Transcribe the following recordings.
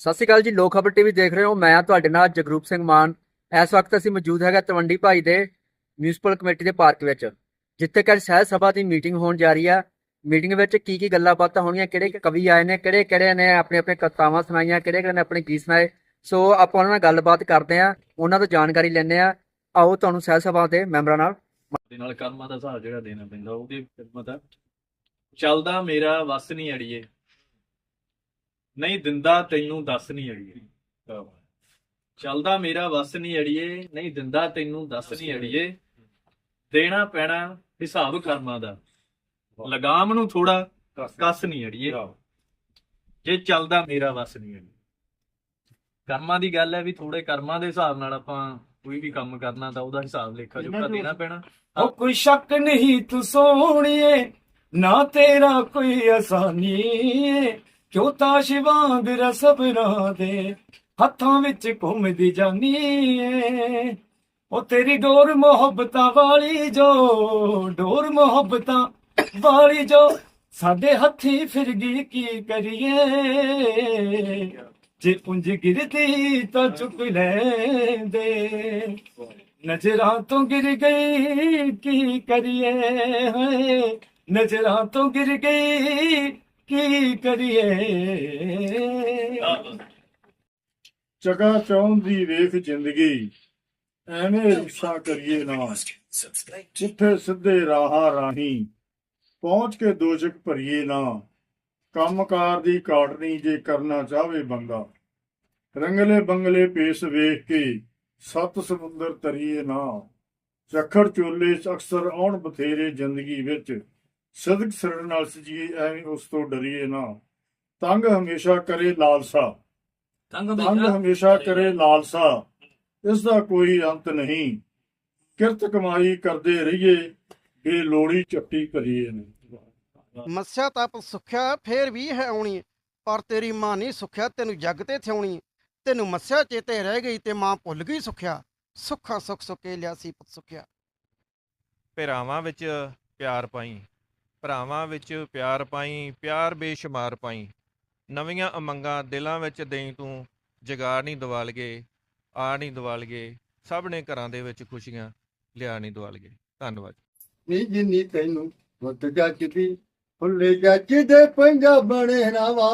ਸਤਿ ਸ਼੍ਰੀ ਅਕਾਲ ਜੀ, ਲੋਕ ਖਬਰ ਟੀਵੀ ਦੇਖ ਰਹੇ ਹੋ। ਮੈਂ ਤੁਹਾਡੇ ਨਾਲ ਜਗਰੂਪ ਸਿੰਘ ਮਾਨ। ਇਸ ਵਕਤ ਅਸੀਂ ਮੌਜੂਦ ਹੈਗਾ ਤਵੰਡੀ ਭਾਈ ਦੇ ਮਿਊਨਿਸਪਲ ਕਮੇਟੀ ਦੇ ਪਾਰਕ ਵਿੱਚ, ਜਿੱਥੇ ਕਿ ਸਹਿ ਸਭਾ ਦੀ ਮੀਟਿੰਗ ਹੋਣ ਜਾ ਰਹੀ ਆ। ਮੀਟਿੰਗ ਵਿੱਚ ਕੀ ਕੀ ਗੱਲਾਂ ਬਾਤਾਂ ਹੋਣੀਆਂ, ਕਿਹੜੇ ਕਵੀ ਆਏ ਨੇ, ਕਿਹੜੇ ਕਿਹੜੇ ਨੇ ਆਪਣੇ ਆਪਣੇ ਕਵਿਤਾਵਾਂ ਸੁਣਾਈਆਂ, ਕਿਹੜੇ ਕਿਹੜੇ ਨੇ ਆਪਣੇ ਗੀਤ ਸੁਣਾਏ। ਸੋ ਆਪਾਂ ਉਹਨਾਂ ਨਾਲ ਗੱਲਬਾਤ ਕਰਦੇ ਆ ਉਹਨਾਂ ਤੋਂ ਜਾਣਕਾਰੀ ਲੈਂਦੇ ਆ ਆਓ ਤੁਹਾਨੂੰ ਸਹਿ ਸਭਾ ਦੇ ਮੈਂਬਰਾਂ ਨਾਲ। ਦੇ ਨਾਲ ਕਰਮਾਂ ਦਾ ਹਿਸਾਬ ਜਿਹੜਾ ਦੇਣਾ ਪੈਂਦਾ ਉਹਦੀ ਖਿਦਮਤ ਆ ਚੱਲਦਾ ਮੇਰਾ, ਵਸ ਨਹੀਂ ਅੜੀਏ। ਨਹੀਂ ਦਿੰਦਾ ਤੈਨੂੰ ਦੱਸ ਨਹੀਂ ਅੜੀਏ। ਚੱਲਦਾ ਮੇਰਾ ਵਸ ਨਹੀਂ ਅੜੀਏ ਨਹੀਂ ਦਿੰਦਾ ਤੈਨੂੰ ਦੱਸ ਨਹੀਂ ਅੜੀਏ। ਦੇਣਾ ਪੈਣਾ ਹਿਸਾਬ ਕਰਮਾਂ ਦਾ। ਲਗਾਮ ਨੂੰ ਥੋੜਾ ਕੱਸ ਨਹੀਂ ਅੜੀਏ। ਜੇ ਚੱਲਦਾ ਮੇਰਾ ਵਸ ਨਹੀਂ ਅੜੀਏ। ਕਰਮਾਂ ਦੀ ਗੱਲ ਹੈ ਵੀ ਥੋੜੇ ਕਰਮਾਂ ਦੇ ਹਿਸਾਬ ਨਾਲ ਆਪਾਂ ਕੋਈ ਵੀ ਕੰਮ ਕਰਨਾ ਤਾਂ ਉਹਦਾ ਹਿਸਾਬ ਲੇਖਾ ਜੋਖਾ ਦੇਣਾ ਪੈਣਾ। ਉਹ ਕੋਈ ਸ਼ੱਕ ਨਹੀਂ ਤੂੰ ਸੋਹਣੀਏ ਨਾ ਤੇਰਾ ਕੋਈ ਆਸਾਨੀ ਏ ਕਿਉਂ ਤਾਸ਼ ਵਾਂਗ ਦੇ ਹੱਥਾਂ ਵਿੱਚ ਘੁੰਮਦੀ ਜਾਨੀ ਏ। ਉਹ ਤੇਰੀ ਡੋਰ ਮੁਹੱਬਤਾਂ ਵਾਲੀ ਜੋ, ਡੋਰ ਮੁਹੱਬਤਾਂ ਵਾਲੀ ਜੋ, ਸਾਡੇ ਹੱਥੀ ਫਿਰ ਗਈ ਕੀ ਕਰੀਏ? ਜੇ ਪੁੰਜ ਗਿਰਦੀ ਤਾਂ ਚੁੱਕ ਲੈਂਦੇ। ਨਜ਼ਰਾਂ ਤੋਂ ਗਿਰ ਗਈ ਕੀ ਕਰੀਏ? ਨਜ਼ਰਾਂ ਤੋਂ ਗਿਰ ਗਈ ਕੀ ਕਰੀਏ? ਚਗਾ ਚਾਹੁੰਦੀ ਵੇਖ ਜ਼ਿੰਦਗੀ ਐਵੇਂ ਰਿਕਸ਼ਾ ਕਰੀਏ ਨਾ ਜਿੱਥੇ ਸਿੱਧੇ ਰਾਹਾਂ ਰਾਹੀਂ ਪਹੁੰਚ ਕੇ ਦੋਜਕ ਭਰੀਏ ਨਾ। ਕੰਮਕਾਰ ਦੀ ਕਾਟਣੀ ਜੇ ਕਰਨਾ ਚਾਹਵੇ ਬੰਦਾ। ਰੰਗਲੇ ਬੰਗਲੇ ਪੇਸ ਵੇਖ ਕੇ ਸੱਤ ਸਮੁੰਦਰ ਤਰੀਏ ਨਾ। ਚੱਖੜ ਚੋਲੇ ਅਕਸਰ ਆਉਣ ਬਥੇਰੇ ਜ਼ਿੰਦਗੀ ਵਿੱਚ। ਸਦਕ ਸਰਣ ਨਾਲ ਸਜੀਏ ਐਵੇਂ ਉਸ ਤੋਂ ਡਰੀਏ ਨਾ। ਤੰਗ ਹਮੇਸ਼ਾ ਕਰੇ ਲਾਲਸਾ। ਤੰਗ ਹਮੇਸ਼ਾ ਕਰੇ ਲਾਲਸਾ। ਇਸ ਦਾ ਕੋਈ ਅੰਤ ਨਹੀਂ। ਕਿਰਤ ਕਮਾਈ ਕਰਦੇ ਰਹੀਏ ਬੇਲੋੜੀ ਚੱਟੀ ਕਰੀਏ ਨੇ ਮੱਸਿਆ ਤਪ ਸੁਖਿਆ ਫੇਰ ਵੀ ਹੈ ਆਉਣੀ। ਪਰ ਤੇਰੀ ਮਾਂ ਨਹੀਂ ਸੁਖਿਆ ਤੈਨੂੰ ਜੱਗ ਤੇ ਥਿਉਣੀ। ਤੈਨੂੰ ਮੱਸਿਆ ਚੇਤੇ ਰਹਿ ਗਈ ਤੇ ਮਾਂ ਭੁੱਲ ਗਈ ਸੁਖਿਆ। ਸੁੱਖਾਂ ਸੁੱਖ ਸੁਕੇ ਲਿਆ ਸੀ ਪੁੱਤ ਸੁਖਿਆ। ਭਰਾਵਾਂ ਵਿੱਚ ਪਿਆਰ ਪਾਈ। ਭਰਾਵਾਂ ਵਿੱਚ ਪਿਆਰ ਪਾਈ ਪਿਆਰ ਬੇਸ਼ੁਮਾਰ ਪਾਈ। ਨਵੀਆਂ ਉਮੰਗਾਂ ਦਿਲਾਂ ਵਿੱਚ ਦੇਈ ਤੂੰ ਜਗਾ ਨਹੀਂ ਦਿਵਾਲਗੇ ਆ ਨਹੀਂ ਦਿਵਾਲਗੇ ਸਭ ਨੇ ਘਰਾਂ ਦੇ ਵਿੱਚ ਖੁਸ਼ੀਆਂ ਲਿਆ ਨਹੀਂ ਦਿਵਾਲਗੇ। ਧੰਨਵਾਦ। ਨੀ ਜਿੰਨੀ ਤੈਨੂੰ ਮੁੱਤ ਜੱਜਦੀ ਫੁੱਲੇ ਜੱਜਦੇ ਪੰਜਾਬਣੇ ਰਾਵਾ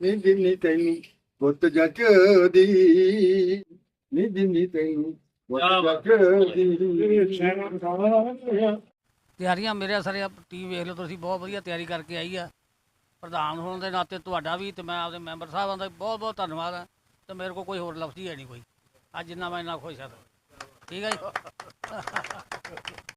ਨੀ ਜਿੰਨੀ ਤੈਨੂੰ ਮੁੱਤ ਜੱਜਦੀ ਨੀ ਜਿੰਨੀ ਤੈਨੂੰ ਮੁੱਤ ਜੱਜਦੀ ਤਿਆਰੀਆਂ ਮੇਰੇ ਸਾਰੇ ਟੀਮ ਵੇਖ ਲਓ ਤੁਸੀਂ, ਬਹੁਤ ਵਧੀਆ ਤਿਆਰੀ ਕਰਕੇ ਆਈ ਆ। ਪ੍ਰਧਾਨ ਹੋਣ ਦੇ ਨਾਤੇ ਤੁਹਾਡਾ ਵੀ ਤੇ ਮੈਂ ਆਪਦੇ ਮੈਂਬਰ ਸਾਹਿਬਾਂ ਦਾ ਵੀ ਬਹੁਤ ਬਹੁਤ ਧੰਨਵਾਦ ਆ। ਤੇ ਮੇਰੇ ਕੋਲ ਕੋਈ ਹੋਰ ਲਫ਼ਜ਼ ਹੀ ਹੈ ਨਹੀਂ ਕੋਈ। ਅੱਜ ਜਿੰਨਾ ਮੈਂ ਇੰਨਾ ਖੁਸ਼ ਹਾਂ ਠੀਕ ਹੈ ਜੀ?